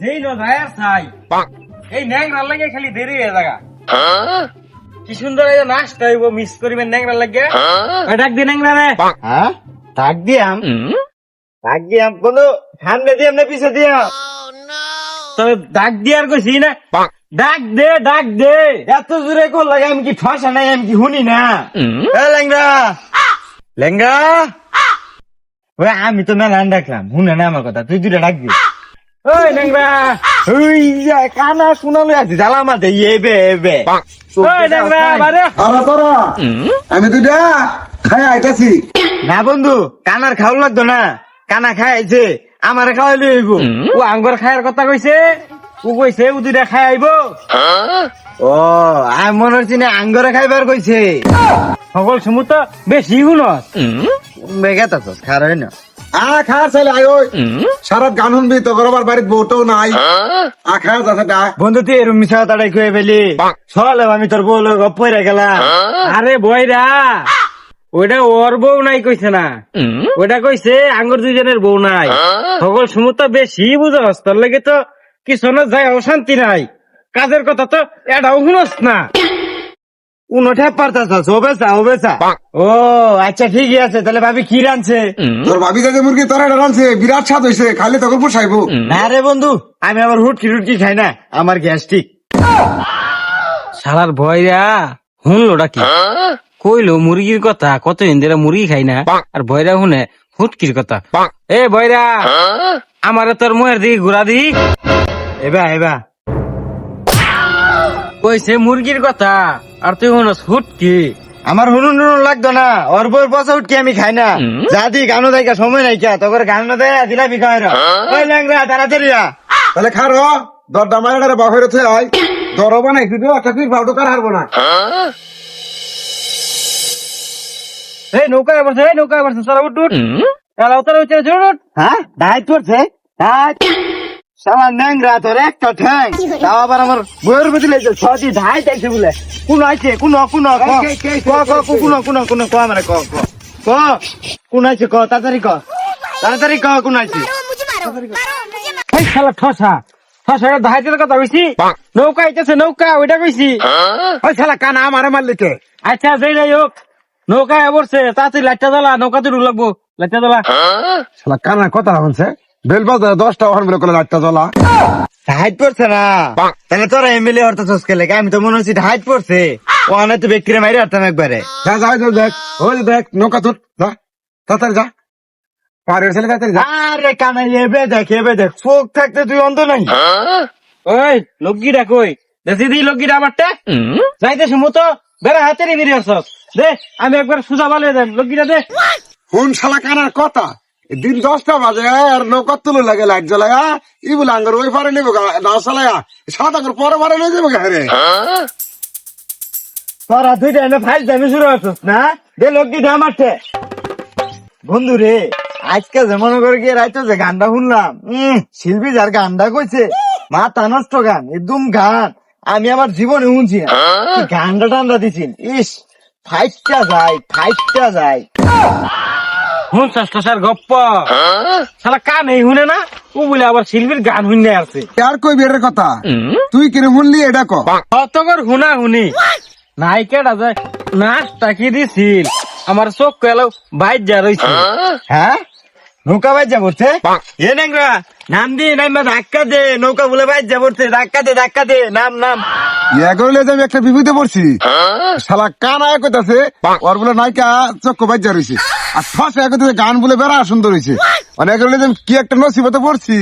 যেই না যায় আর এই ন্যাংরার লাগে খালি দেরি হয়ে জায়গা কি সুন্দর এই নাচটা হইব মিস করিবেন ন্যাংরার লাগে। ডাক দি ন্যাংরা রে। হ্যাঁ ডাক দিয়াম ডাক দিয়াম কোনো সামনে দিয়াম না পিছে দিয়াম তবে ডাক দি কইছি না। ডাক দে ডাক দে। এত জোরে লাগে আমি কি ঠসা নাই আমি কি শুনি না? এ আমি তো মেলা ডাকলাম শুনে না আমার কথা তুই দুটা ডাক দি। ওই ন্যাংরা ওই যে কানা শুনালো আছে জ্বালা মাথে এবে এবে ওই ন্যাংরা বারে। আরে তোরা। আমি খাই আইতাছি। না বন্ধু কানার খাওয়া লাগতো না। কানা খাইছে আমারে খাওয়াইলে হইব ও আঙ্গুর খায়ের কথা কইছে ও কইছে ও দুইটা খাই আইব। ও আমি মনে হচ্ছে না আঙ্গরে খাইবার কইছে। সকল সমু তো বেশি শুনস বেগাত আছো খারাই না। আ খাওয়ার চাইলে আয় ওই সারাত গান শুনবি তো গরবার বাড়িত বউটাও নাই। আ খাওয়া যাচ্ছে ডা বন্ধু তুই এরম মিশা তাড়াই খুয়ে ফেলি চল আমি তোর বউ লোক পয়রা গেলাম আরে বইরা ওইটা ওর বউ নাই কইছে না। ওইটা কইছে আঙ্গুর দুইজনের বউ নাই। সকল সমু তো বেশি বুঝস তোর লাগে তো কিছু না যায় অশান্তি নাই। কাজের কথা তো এটাও শুনস না। উনোঠে ও বেসা ও আচ্ছা ঠিকই আছে তাহলে ভাবি কি রানছে তোর ভাবি মুরগি তোরা এটা রানছে বিরাট স্বাদ হয়েছে খাইলে তখন পোষাইবো। না রে বন্ধু আমি আবার হুটকি টুটকি খাই না আমার গ্যাস্ট্রিক। শালার ভয়রা শুনলো কি? কইলো মুরগির কথা কত ইন্দিরা মুরগি খাই না আর ভয়রা শুনে ফুটকির কথা। এ ভয়রা আমারে তোর মুহের দিকে ঘুরা দি। এবা এবা। কইছে মুরগির কথা আর তুই শুনস ফুটকি আমার হুনুন হুনুন লাগতো না ওর পয়সা উঠকি আমি খাই না। যা দি গানো দেখা সময় নাই কা তোর গান না দেয় দিলা বিখায় ওই ল্যাংরা তাড়াতাড়ি আ। তাহলে খার দরদা মায়ের বাহির হচ্ছে আয় দর বানাইছি তো একটা তুই ভাউটো কার হারবো না। এই নৌকায় বসে এই নৌকায় বসে সারা উঠ উঠ। এলাও তারা উঠে হ্যাঁ ডাইট করছে ডাইট সালা ন্যাংরা তোর একটা ঠ্যাং। তাও আবার আমার বইয়ের প্রতি লেগেছে সজি ধাই দেখছে বলে। কোন আছে? কোন কোন কোন কোন কোন ক মানে ক ক। কোন আছে ক? তাড়াতাড়ি ক। তাড়াতাড়ি ক কোন আছে? এই শালা ঠসা। ঠসাটা ধাই দিলে কথা কইছি? নৌকা আইতেছে নৌকা ওইটা কইছি। হ্যাঁ? ওই শালা কানা আমারে মারলিতে আচ্ছা যেই যাই হোক নৌকা এবারছে তাড়াতাড়ি লাইটটা জ্বালা নৌকাতে ঢুক লাগবো। লাইটটা জ্বালা। হ্যাঁ? শালা কানা কথা হচ্ছে। বেল বাজার দশটা ওখান বলে কলে লাইটটা জ্বলা। হাইট পড়ছে না? তাহলে তোরা এমএলএ হরতে চসকে লেগে আমি তো মনে হচ্ছে হাইট পড়ছে। ও অনেক তো ব্যক্তিরে মারি হারতাম একবারে। যা যা যা দেখ ওই দেখ নৌকা তোর যা তাড়াতাড়ি যা। পাহাড়ের ছেলে তাড়াতাড়ি যা। আরে কানাই এবে দেখ এবে দেখ চোখ থাকতে তুই অন্ধ নাই। ওই লগ্গিটা কই? দেখি দি লগ্গিটা আমারটা যাইতেছি মতো বেড়া হাতে রে বেরিয়ে আসছ দে আমি একবার সুজা বালিয়ে দেন লগ্গিটা দে। কোন শালা কানার কথা? দিন দশটা বাজে আর নৌকা তুলে লাগে লাইট জ্বলায়া ই বলে আঙ্গার ওই পারে নেব গা, না চালায়া সাত আঙ্গার পরে পারে নিয়ে যাব তোরা দুইটা এনে ফাইল দামি শুরু না? দে লোক বন্ধু রে আজকে যে মনে করে গিয়ে রাইতো যে গানটা শুনলাম উম শিল্পী যার গানটা কইছে মাথা নষ্ট গান একদম গান আমি আমার জীবনে শুনছি না। তুই গানটা টান্ডা দিছিস? ইস ফাইটটা যায় ফাইটটা যায়। হুন ষষ্ঠার গপ্প। শালা কান এই শুনে না? ও বলে আবার শিল্পীর গান শুনে আসছে। আর কই কথা? তুই কিনে শুনলি এটা ক? কতকর হুনা হুনি নায়িকাটা যায় নাচটা কি দিছিল? আমার চোখ কেলো বাইর যা রইছে। হ্যাঁ? নৌকা বাইর যা পড়ছে এ নাংরা নাম দি নাম ধাক্কা দে নৌকা বলে বাইর যা পড়ছে ধাক্কা দে ধাক্কা দে নাম নাম। ইয়া যে আমি একটা বিপদে পড়ছি। শালা কানা কইতাছে ওর বলে নায়িকা চক্ক বাজ্যা রয়েছে আর গান বলে বেড়া সুন্দর হয়েছে। অনেক যে কি একটা নসিবতে পড়ছি।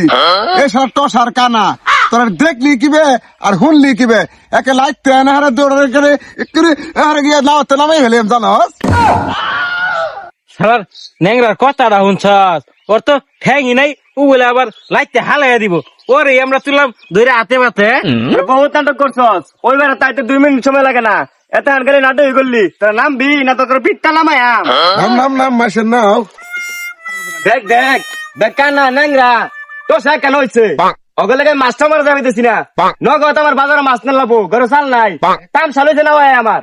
এই শালা টসার কানা। তোরা দেখলি কিবে আর শুনলি কিবে? একে লাইতে না হারে দৌড়ে করে একটু হারে গিয়ে নাওতে নামাই হলাম জানোস? ন্যাংরার কথাটা শুনছস? ওর তো ঠ্যাংই নাই ও বলে আবার লাইতে হালাইয়া দিব। ওরে আমরা তুললাম ধরে হাতে পাতে বহুত নাটক করছস। ওই বেড়া তাইতে দুই মিনিট সময় লাগে না। এত আনকালে নাটক করলি। তোর নাম বি না তোর পিঠটা নামায়াম নাম নাম নাম মাসের নাও দেখ দেখ দেখ না নাংরা তো সে কেন হয়েছে ওগুলো মাছটা মারা যাবে না। নগদ আমার বাজারে মাছ না লাবো ঘরে চাল নাই। তাম চালু না আমার।